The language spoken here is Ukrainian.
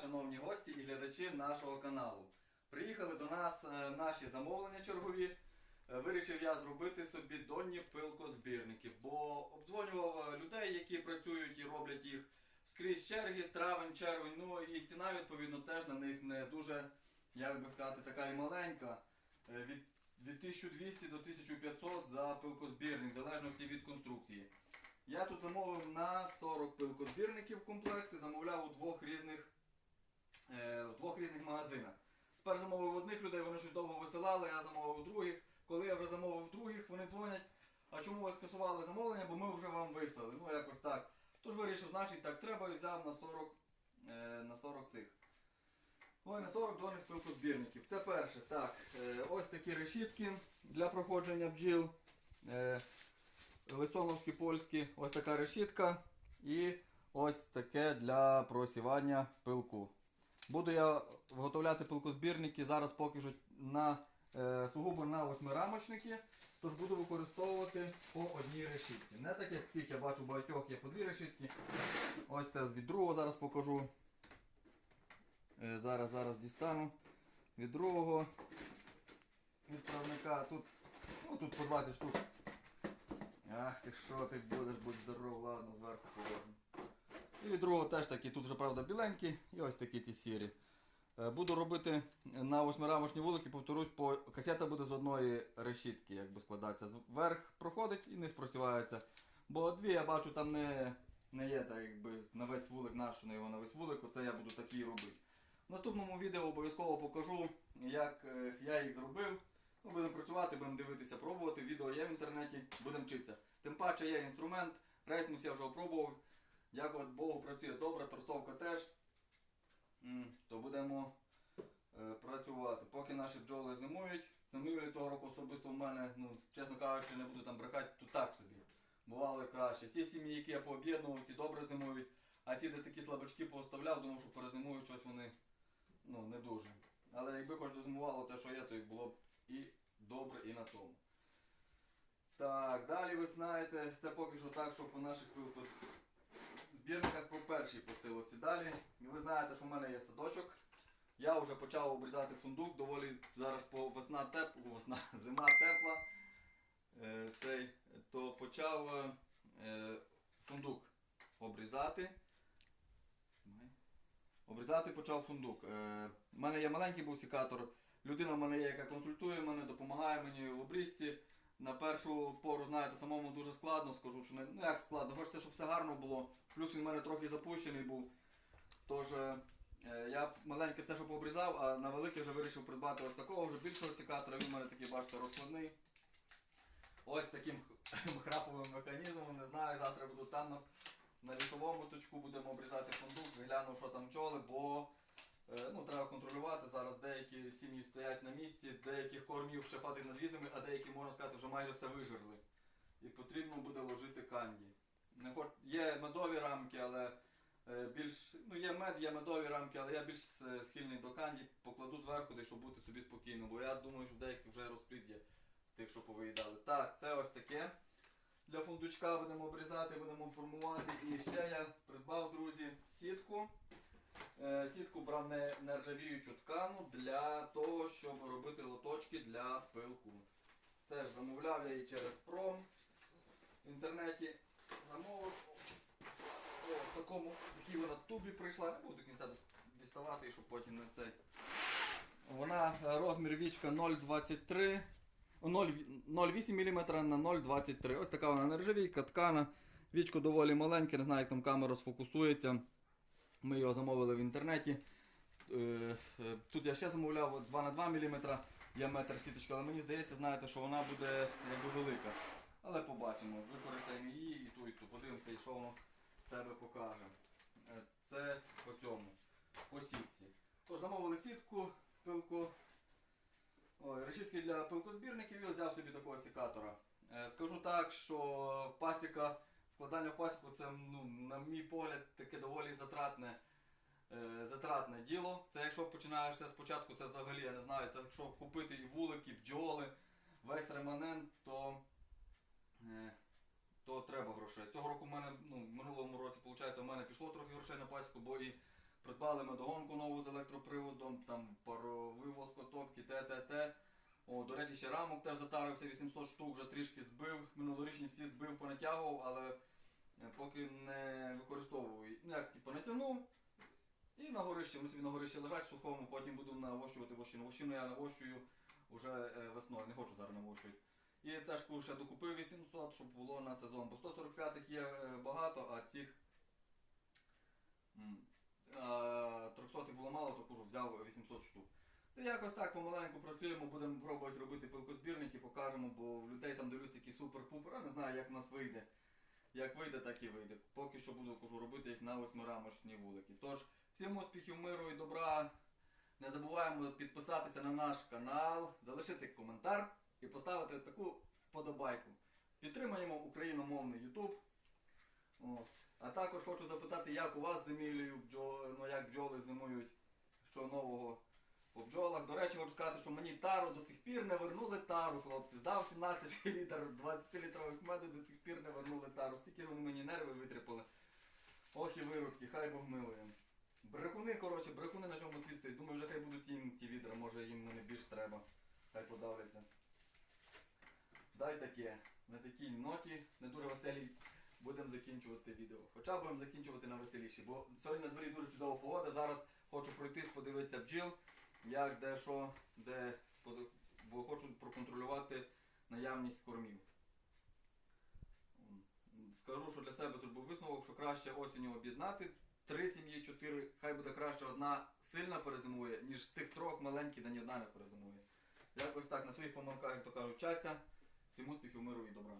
шановні гості і глядачі нашого каналу. Приїхали до нас е, наші замовлення чергові. Е, Вирішив я зробити собі донні пилкозбірники, бо обдзвонював е, людей, які працюють і роблять їх скрізь черги, травень, червень. Ну і ціна відповідно теж на них не дуже, як би сказати, така і маленька. Від, від 1200 до 1500 за пилкозбірник, в залежності від конструкції. Я тут замовив на 40 пилкозбірників комплекти, замовляв у двох двох різних магазинах. Спершу замовив одних людей, вони щось довго висилали, я замовив других. Коли я вже замовив других, вони дзвонять, а чому ви скасували замовлення, бо ми вже вам вислали. Ну якось так. Тож вирішив, значить так треба і взяв на 40, е, на 40 цих. Ой, на 40 донних пилкозбірників. Це перше. Так, е, ось такі решітки для проходження бджіл. Е, Лисоновські польські, ось така решітка і ось таке для просівання пилку. Буду я виготовляти пилкозбірники зараз поки що на е, сугубо на восьмирамочники, тож буду використовувати по одній решітці. Не так як всіх, я бачу багатьох є по дві решітки. Ось це від другого зараз покажу. Е, зараз, зараз дістану. Від другого відправника тут, ну, тут по 20 штук. Ах ти що ти будеш, будь здоров, ладно, зверху положимо. І від другого теж такі, тут вже правда біленькі, і ось такі ті сірі. Е, Буду робити на восьмирамочні вулики, повторюсь, по касета буде з одної решітки, якби складатися. Зверх проходить і низ просівається. Бо дві я бачу там не, не є так, якби на весь вулик наш, на його на весь вулик, оце я буду такий робити. В наступному відео обов'язково покажу, як е, я їх зробив. Ну, будемо працювати, будемо дивитися, пробувати. Відео є в інтернеті, будемо вчитися. Тим паче є інструмент, рейсмус я вже опробував. Дякувати Богу, працює добре, торцовка теж. То будемо е, працювати. Поки наші бджоли зимують, зимують цього року особисто в мене, ну, чесно кажучи, не буду там брехати, то так собі. Бувало краще. Ті сім'ї, які я пооб'єднував, ті добре зимують, а ті, де такі слабачки пооставляв, думав, що перезимують щось вони ну, не дуже. Але якби хоч дозимувало те, що є, то було б і добре, і на тому. Так, далі ви знаєте, це поки що так, що по наших збірниках по першій посилці. Далі ви знаєте, що в мене є садочок. Я вже почав обрізати фундук, доволі зараз по весна тепла, весна, зима тепла. Е, цей, то почав е, фундук обрізати. Обрізати почав фундук. Е, У мене є маленький був секатор. Людина в мене є, яка консультує мене, допомагає мені в обрізці. На першу пору, знаєте, самому дуже складно, скажу, що не ну як складно, хочеться, щоб все гарно було. Плюс він в мене трохи запущений був. Тож е, е, я маленьке все, що пообрізав, а на велике вже вирішив придбати ось такого вже більшого секатора. Він у мене такий, бачите, розкладний. Ось таким храповим механізмом. Не знаю, завтра буду там на, на лісовому точку будемо обрізати фундук, гляну, що там чоли, бо ну, треба контролювати. Зараз деякі сім'ї стоять на місці, деяких кормів ще хватить над візами, а деякі, можна сказати, вже майже все вижерли. І потрібно буде ложити канді. Є медові рамки, але е, більш. Ну, є мед, є медові рамки, але я більш е, схильний до канді, покладу зверху, де щоб бути собі спокійно, бо я думаю, що деяких вже розплід тих, що повиїдали. Так, це ось таке. Для фундучка будемо обрізати, будемо формувати. І ще я придбав, друзі, сітку. Е, Сітку брав не- нержавіючу ткану для того, щоб робити лоточки для пилку. Теж замовляв я її через пром. В інтернеті замовив. О, в такому такій вона тубі прийшла. Не буду до кінця діставати, щоб потім не цей. Вона е, розмір вічка 0,23. 0,8 мм на 0,23. Ось така вона нержавійка, ткана. Вічко доволі маленьке, не знаю, як там камера сфокусується. Ми його замовили в інтернеті. Е, е, Тут я ще замовляв 2 на 2 мм, є метр сіточка, але мені здається, знаєте, що вона буде якби велика. Але побачимо, використаємо її і ту, і ту. Подивимося, і що воно себе покаже. Е, Це по цьому, по сітці. Тож замовили сітку, пилку. Ой, решітки для пилкозбірників і взяв собі такого секатора. Скажу так, що пасіка, вкладання в пасіку це, ну, на мій погляд, таке доволі затратне, е, затратне діло. Це якщо починаєш все спочатку, це взагалі, я не знаю, це якщо купити і вулики, і бджоли, весь реманент, то, е, то треба грошей. Цього року в мене, ну, в минулому році, виходить, у мене пішло трохи грошей на пасіку, бо і Придбали ми догонку нову з електроприводом, там паровий воскотопки, те, те, те. О, до речі, ще рамок теж затарився 800 штук, вже трішки збив. Минулорічні всі збив, понатягував, але е, поки не використовую. Ну як, типу, натягнув. І на горищі, вони собі на горищі лежать в сухому, потім буду навощувати вощину. Вощину я навощую вже е, весною, не хочу зараз навощувати. І цешку ще докупив 800, щоб було на сезон. Бо 145-х є е, багато, а цих м, а, 300 було мало, то кажу, взяв 800 штук. Якось так помаленьку працюємо, будемо пробувати робити пилкозбірники, покажемо, бо в людей там дивлюсь такі супер-пупер, а не знаю, як в нас вийде. Як вийде, так і вийде. Поки що буду кажу, робити їх на восьмирамочні вулики. Тож, всім успіхів, миру і добра. Не забуваємо підписатися на наш канал, залишити коментар і поставити таку вподобайку. Підтримаємо україномовний YouTube. А також хочу запитати, як у вас з зимівлею ну, як бджоли зимують, що нового хочу сказати, що мені тару до цих пір не вернули тару, хлопці. Здав 17 літр 20 літрових меду, до цих пір не вернули тару. Стільки вони мені нерви витріпали. Ох і виродки, хай Бог милує. Брехуни, коротше, брехуни на чому світ. Думаю, вже хай будуть їм ті відра, може їм мене більш треба. Хай подавляться. Дай таке. На такій ноті, не дуже веселій, будемо закінчувати відео. Хоча будемо закінчувати на веселіші, бо сьогодні на дворі дуже чудова погода. Зараз хочу пройтись, подивитися бджіл, як де що, де, бо хочу проконтролювати наявність кормів. Скажу, що для себе зробив висновок, що краще осінню об'єднати. Три сім'ї, чотири, хай буде краще одна сильна перезимує, ніж з тих трьох маленьких, де ні одна не перезимує. Якось так на своїх помилках, як то кажуть, вчаться. Всім успіхів, миру і добра.